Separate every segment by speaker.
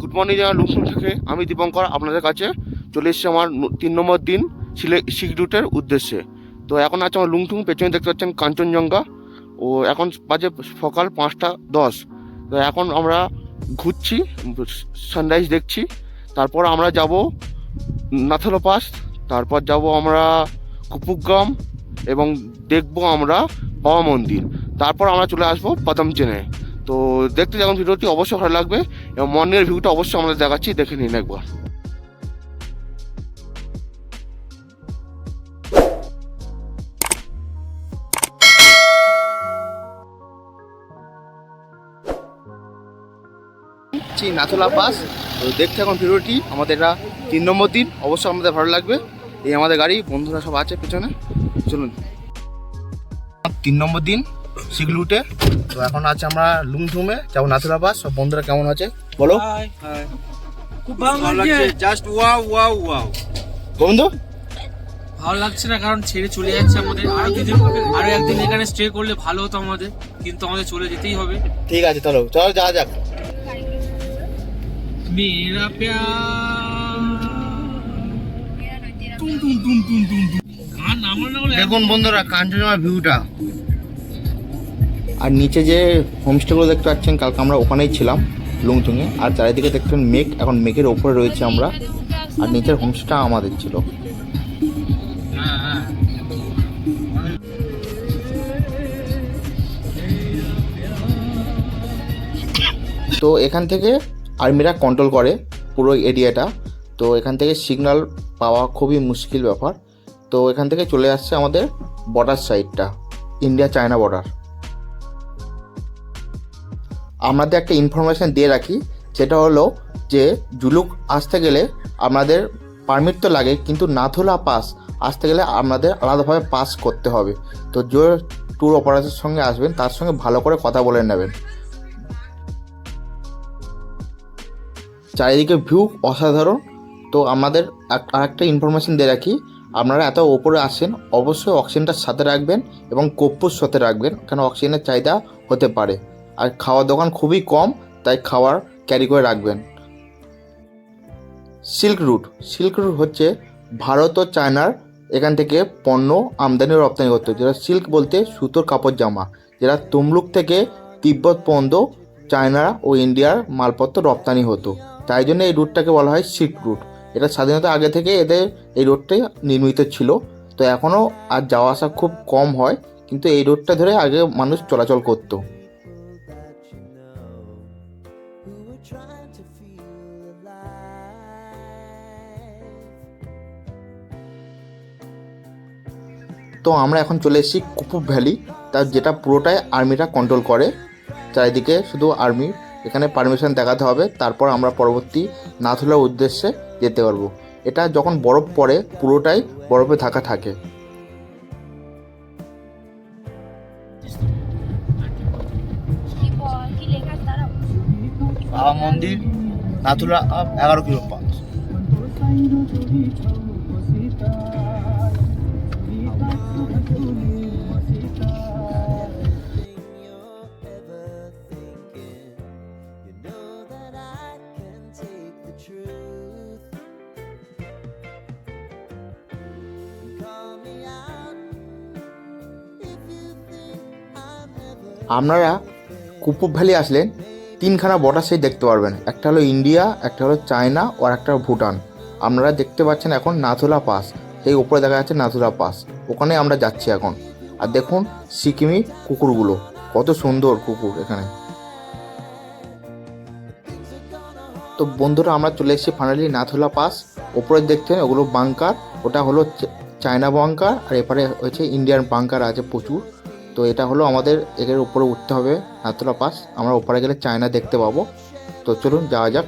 Speaker 1: Good morning জানা লুকসুন থেকে, আমি দীপঙ্কর আপনাদের কাছে চলে এসেছি আমার তিন নম্বর দিন সিলে সিক রুটের উদ্দেশ্যে। তো এখন আছে আমার লুংটুং পেছনে দেখতে পাচ্ছেন কাঞ্চনজঙ্ঘা। ও এখন বাজে সকাল পাঁচটা দশ। তো এখন আমরা ঘুরছি, সানরাইজ দেখছি। তারপর আমরা যাব নাথলো পাস, তারপর যাব আমরা কুপুগ্রাম এবং দেখব আমরা বাবা মন্দির। তারপর আমরা চলে আসব বাদাম চেনে তো দেখতে যখন ভিডিওটি অবশ্যই ভালো লাগবে এবং মর্নিংয়ের ভিউটা অবশ্যই আমরা দেখাচ্ছি, দেখে নিন একবার। নাথুলা পাস তো দেখতে এখন ভিডিওটি, আমাদের এটা তিন নম্বর দিন, অবশ্যই আমাদের ভালো লাগবে। এই আমাদের গাড়ি, বন্ধুরা সব আছে পেছনে, চলুন। তিন নম্বর দিন সিগলুটে। তো এখন আছে আমরা লুংথুমে যাব নাথুলা পাস সব বন্ধুরা কেমন আছে? বলো।
Speaker 2: খুব ভালো লাগছে। জাস্ট ওয়াও ওয়াও ওয়াও
Speaker 1: বন্ধু?
Speaker 3: ভালো লাগছে না কারণ ছেড়ে চলে যাচ্ছে আমাদের। আরও দুদিন আরও একদিন এখানে স্টে করলে ভালো হতো আমাদের। কিন্তু আমাদের চলে যেতেই হবে।
Speaker 1: ঠিক আছে চলো চলো যাওয়া যাক।
Speaker 3: মেরা প্যার। টুম টুম টুম টুম টুম টুম। গান নামানো না হলে
Speaker 1: দেখুন বন্ধুরা কাঞ্চনজঙ্ঘা ভিউটা আর নিচে যে হোমস্টেগুলো দেখতে পাচ্ছেন, কালকে আমরা ওখানেই ছিলাম লুংচুংয়ে আর চারিদিকে দেখছেন মেঘ, এখন মেঘের ওপরে রয়েছে আমরা। আর নিচের হোমস্টেটা আমাদের ছিল। তো এখান থেকে আর্মিরা কন্ট্রোল করে পুরো এরিয়াটা তো এখান থেকে সিগন্যাল পাওয়া খুবই মুশকিল ব্যাপার। তো এখান থেকে চলে আসছে আমাদের বর্ডার সাইডটা ইন্ডিয়া চায়না বর্ডার আমাদের একটা ইনফরমেশান দিয়ে রাখি, সেটা হলো যে জুলুক আসতে গেলে আমাদের পারমিট তো লাগে, কিন্তু নাথুলা পাস আসতে গেলে আমাদের আলাদাভাবে পাস করতে হবে। তো যে ট্যুর অপারেটরের সঙ্গে আসবেন, তার সঙ্গে ভালো করে কথা বলে নেবেন। চারিদিকে ভিউ অসাধারণ। তো আমাদের আরেকটা ইনফরমেশন দিয়ে রাখি, আপনারা এত ওপরে আসেন, অবশ্যই অক্সিজেনটা সাথে রাখবেন এবং কপ্পুর সাথে রাখবেন, কেন অক্সিজেনের চাহিদা হতে পারে। আর খাওয়ার দোকান খুবই কম, তাই খাওয়ার ক্যারি করে রাখবেন। সিল্ক রুট সিল্ক রুট হচ্ছে ভারত ও চায়নার এখান থেকে পণ্য আমদানি ও রপ্তানি করতে যেটা সিল্ক বলতে সুতোর কাপড় জামা, যেটা তমলুক থেকে তিব্বত পর্যন্ত চায়না ও ইন্ডিয়ার মালপত্র রপ্তানি হতো। তাই জন্য এই রুটটাকে বলা হয় সিল্ক রুট এটা স্বাধীনতা আগে থেকে এদের এই রোডটাই নির্মিত ছিল। তো এখনও আর যাওয়া আসা খুব কম হয়, কিন্তু এই রোডটা ধরে আগে মানুষ চলাচল করতো। তো আমরা এখন চলে এসেছি কুপুব ভ্যালি, তার যেটা পুরোটাই আর্মিরা কন্ট্রোল করে। চারিদিকে শুধু আর্মি, এখানে পারমিশন দেখাতে হবে, তারপর আমরা পরবর্তী নাথুলার উদ্দেশ্যে যেতে পারব। এটা যখন বরফ পড়ে, পুরোটাই বরফে থাকে।
Speaker 4: কি ব- কি লেখা আছে দাঁড়াও
Speaker 1: বাবা মন্দির, নাথুলা এগারো কিলো পাঁচ আপনারা কুপুব ভ্যালি আসলেন, তিনখানা বর্ডার সাইড দেখতে পারবেন। একটা হলো ইন্ডিয়া, একটা হলো চায়না ও একটা হলো ভুটান। আপনারা দেখতে পাচ্ছেন এখন নাথুলা পাস। সেই উপরে দেখা যাচ্ছে নাথুলা পাস। ওখানে আমরা যাচ্ছি এখন। আর দেখুন সিকিমি কুকুরগুলো। কত সুন্দর কুকুর এখানে। তো বন্ধুরা, আমরা চলে এসেছি ফাইনালি নাথুলা পাস। ওপরে দেখছেন ওগুলো বাংকার ওটা হলো চায়না বাংকার আর এপারে হচ্ছে ইন্ডিয়ান বাংকার আছে প্রচুর। তো এটা হলো আমাদের এর উপরে উঠতে হবে নাথুলা পাস। আমরা ওপারে গেলে চায়না দেখতে পাবো। তো চলুন, যাওয়া যাক।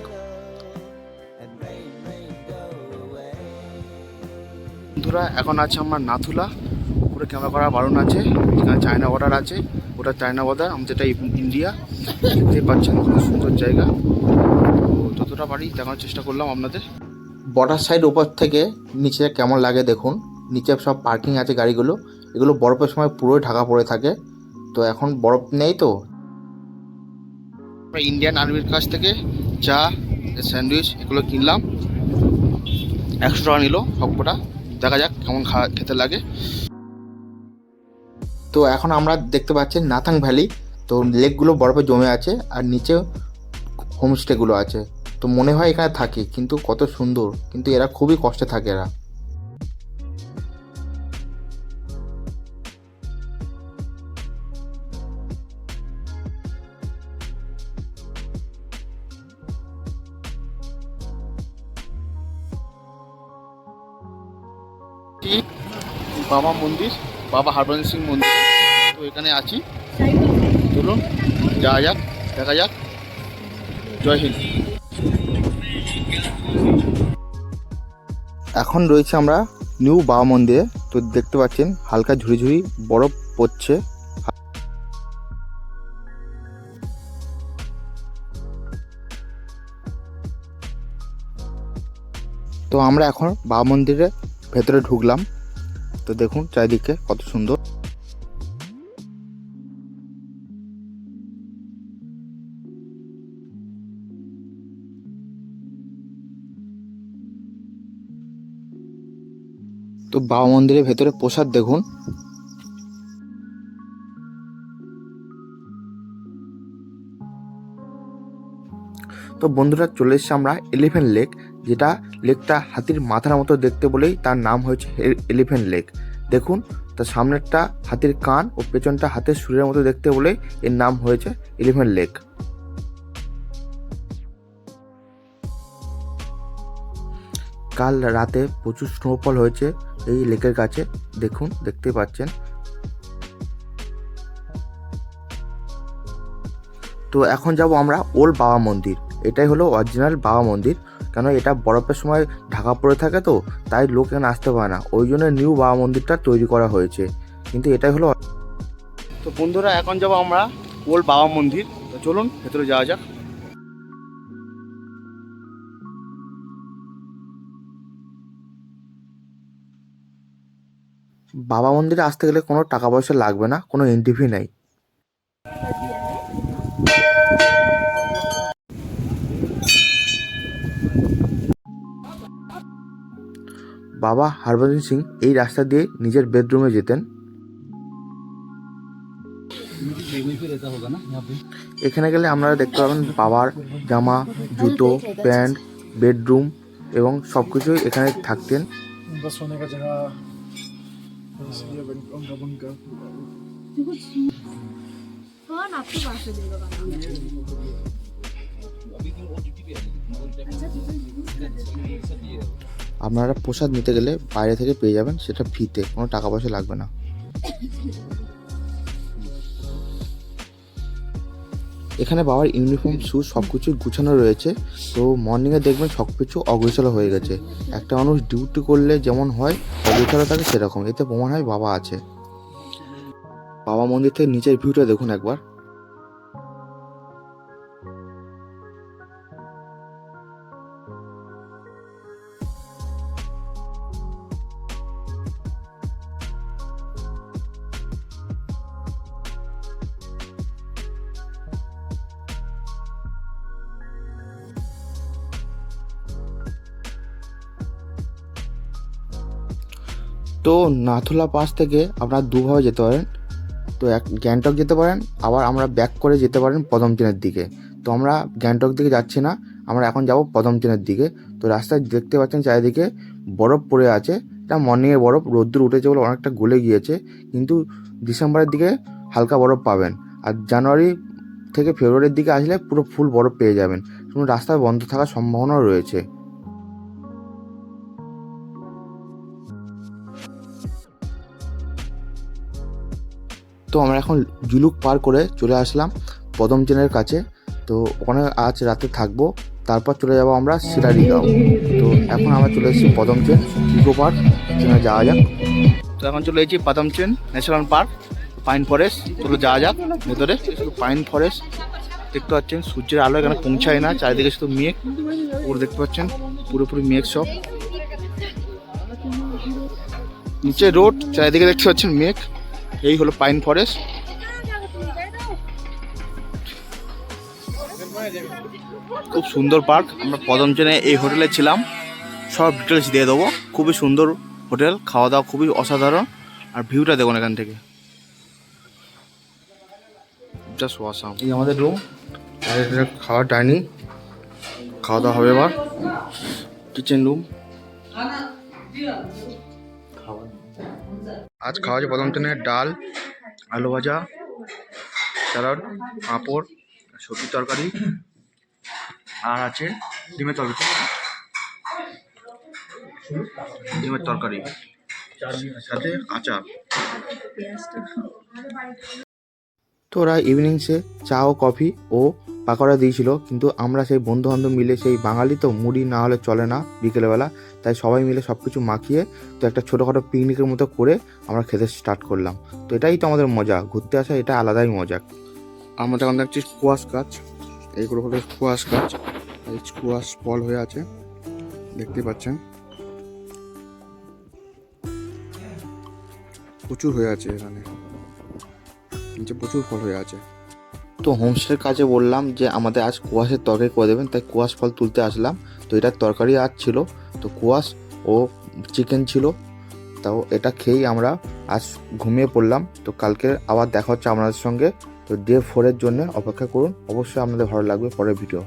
Speaker 1: বন্ধুরা, এখন আছে আমার নাথুলা। উপরে ক্যামেরা করা বারণ আছে। এখানে চায়না বর্ডার আছে। ওটা চায়না বর্ডার আমি যেটা ইন- ইন্ডিয়া। দেখতেই পাচ্ছেন, খুব সুন্দর জায়গা। তো যতটা পারি দেখানোর চেষ্টা করলাম আপনাদের। বর্ডার সাইড উপর থেকে নিচে কেমন লাগে দেখুন। নিচে সব পার্কিং আছে গাড়িগুলো। এগুলো বরফের সময় পুরোই ঢাকা পড়ে থাকে। তো এখন বরফ নেই তো? ইন্ডিয়ান আর্মির কাছ থেকে চা,
Speaker 5: স্যান্ডউইচ এগুলো কিনলাম। একশো টাকা নিল সবকটা। দেখা যাক কেমন খেতে লাগে।
Speaker 1: তো এখন আমরা দেখতে পাচ্ছি নাথাং ভ্যালি। তো লেকগুলো বরফে জমে আছে আর নিচে হোমস্টেগুলো আছে। তো মনে হয় এখানে থাকে, কিন্তু কত সুন্দর। কিন্তু এরা খুবই কষ্টে থাকে এরা।
Speaker 5: বাবা মন্দির, বাবা হরভজন সিং মন্দির। তো এখানে আছি। চলুন, যাওয়া যাক, দেখা যাক। জয় হিন্দ।
Speaker 1: এখন রয়েছে আমরা নিউ বাবা মন্দিরে। তো দেখতে পাচ্ছেন, হালকা ঝুড়ি ঝুড়ি বরফ পড়ছে। তো আমরা এখন বাবা মন্দিরে ভেতরে ঢুকলাম। তো দেখুন চারিদিকে কত সুন্দর। তো বাবা মন্দিরের ভেতরে প্রসাদ দেখুন। তো বন্ধুরা চলে এসেছি আমরা এলিফ্যান্ট লেক যেটা লেকটা হাতির মাথার মতো দেখতে বলেই তার নাম হয়েছে এলিফ্যান্ট লেক দেখুন, তার সামনেরটা হাতির কান ও পেছনটা হাতের সুরের মতো দেখতে বলেই এর নাম হয়েছে এলিফ্যান্ট লেক কাল রাতে প্রচুর স্নোফল হয়েছে এই লেকের কাছে। দেখুন, দেখতে পাচ্ছেন। তো এখন যাব আমরা ওল্ড বাবা মন্দির এটাই হলো অরিজিনাল বাবা মন্দির। কেন এটা বরফের সময় ঢাকা পড়ে থাকে তো তাই লোক এখানে আসতে পারে না। ওই জন্য নিউ বাবা মন্দিরটা তৈরি করা হয়েছে। কিন্তু এটাই হলো
Speaker 5: তো বন্ধুরা এখন যাব আমরা ওল্ড বাবা মন্দির। তো চলুন ভেতরে যাওয়া যাক।
Speaker 1: বাবা মন্দিরে আসতে গেলে কোনো টাকা পয়সা লাগবে না কোনো এন্ট্রি ফি নেই। বাবা হরভজন সিং এই রাস্তা দিয়ে নিজের বেডরুমে যেতেন। এখানে গেলে আপনারা দেখতে পাবেন বাবার জামা, জুতো, প্যান্ট, বেডরুম এবং সব কিছুই এখানে থাকতেন।
Speaker 6: बस
Speaker 1: আপনারা প্রসাদ নিতে গেলে বাইরে থেকে পেয়ে যাবেন, সেটা ফিতে কোনো টাকা পয়সা লাগবে না। এখানে বাবার ইউনিফর্ম শু সব কিছুই গুছানো রয়েছে। তো মর্নিংয়ে দেখবেন সব কিছু অগোছালো হয়ে গেছে। একটা মানুষ ডিউটি করলে যেমন হয়, অগোছালো থাকে সেরকম। এতে প্রমাণ হয় বাবা আছে। বাবা মন্দির থেকে নিচের ভিউটা দেখুন একবার। তো নাথুলা পাস থেকে আপনারা দুভাবে যেতে পারেন। তো এক গ্যাংটক যেতে পারেন, আবার আমরা ব্যাক করে যেতে পারেন পদমচেনের দিকে। তো আমরা গ্যাংটক দিকে যাচ্ছি না, আমরা এখন যাব পদমচেনের দিকে। তো রাস্তায় দেখতে পাচ্ছেন চারিদিকে বরফ পড়ে আছে। এটা মর্নিংয়ে বরফ, রোদ্দুর উঠেছে বলে অনেকটা গলে গিয়েছে, কিন্তু ডিসেম্বরের দিকে হালকা বরফ পাবেন। আর জানুয়ারি থেকে ফেব্রুয়ারির দিকে আসলে পুরো ফুল বরফ পেয়ে যাবেন। শুধু রাস্তা বন্ধ থাকার সম্ভাবনাও রয়েছে। তো আমরা এখন জুলুক পার করে চলে আসলাম পদম চেনের কাছে। তো ওখানে আজ রাতে থাকব, তারপর চলে যাব আমরা সিরারিগাঁও তো এখন আমরা চলে এসেছি পদম চেন ইকো পার্ক, সেখানে যাওয়া যাক।
Speaker 5: তো এখন চলে এসেছি Patamchen national park, pine forest, চলো যাওয়া যাক ভেতরে। শুধু পাইন ফরেস্ট, দেখতে পাচ্ছেন, সূর্যের আলো এখানে পৌঁছায় না, চারিদিকে শুধু মেঘ, পুরো দেখতে পাচ্ছেন, পুরোপুরি মেঘ সব। নিচে রোড, চারিদিকে দেখতে পাচ্ছেন মেঘ। এই হলো পাইন ফরেস্ট।
Speaker 1: খুব সুন্দর পার্ক। আমরা প্রথম ট্রেনে এই হোটেলে ছিলাম। সব ডিটেলস দিয়ে দেবো। খুবই সুন্দর হোটেল। খাওয়া দাওয়া খুবই অসাধারণ। আর ভিউটা দেখুন এখান থেকে। জাস্ট ওয়াসাম এই আমাদের রুম খাওয়ার ডাইনিং খাওয়া দাওয়া হবে এবার। কিচেন রুম আজ খাওয়া হচ্ছে প্রথম ট্রেনে ডাল আলু ভাজা স্যালাড পাঁপড় সবজি তরকারি আর আছে ডিমের তরকারি। ডিমের তরকারি সাথে আচার। তো ওরা ইভিনিংসে চা ও কফি ও পাকোড়া দিয়েছিল, কিন্তু আমরা সেই বন্ধু বান্ধব মিলে সেই বাঙালি তো মুড়ি না হলে চলে না বিকেলবেলা, তাই সবাই মিলে সব কিছু মাখিয়ে তো একটা ছোটোখাটো পিকনিকের মতো করে আমরা খেতে স্টার্ট করলাম। তো এটাই তো আমাদের মজা, ঘুরতে আসা এটা আলাদাই মজা। আমাদের এখন দেখছি কুয়াশ গাছ এইগুলো হলো কুয়াশ গাছ, এই কুয়াশ ফল হয়ে আছে, দেখতে পাচ্ছেন। প্রচুর হয়ে আছে এখানে, নিচে প্রচুর ফল হয়ে আছে। তো হোমস্টের কাজে বললাম যে, আমাদের আজ কুয়াশের তরকারি করে দেবেন, তাই কুয়াশ ফল তুলতে আসলাম। তো এটা তরকারি আজ ছিল, তো কুয়াশ ও চিকেন ছিল, তাও এটা খেয়েই আমরা আজ ঘুমিয়ে পড়লাম। তো কালকে আবার দেখা হচ্ছে আপনাদের সঙ্গে। তো ডে ফোরের জন্য অপেক্ষা করুন, অবশ্যই আপনাদের ভালো লাগবে পরের ভিডিও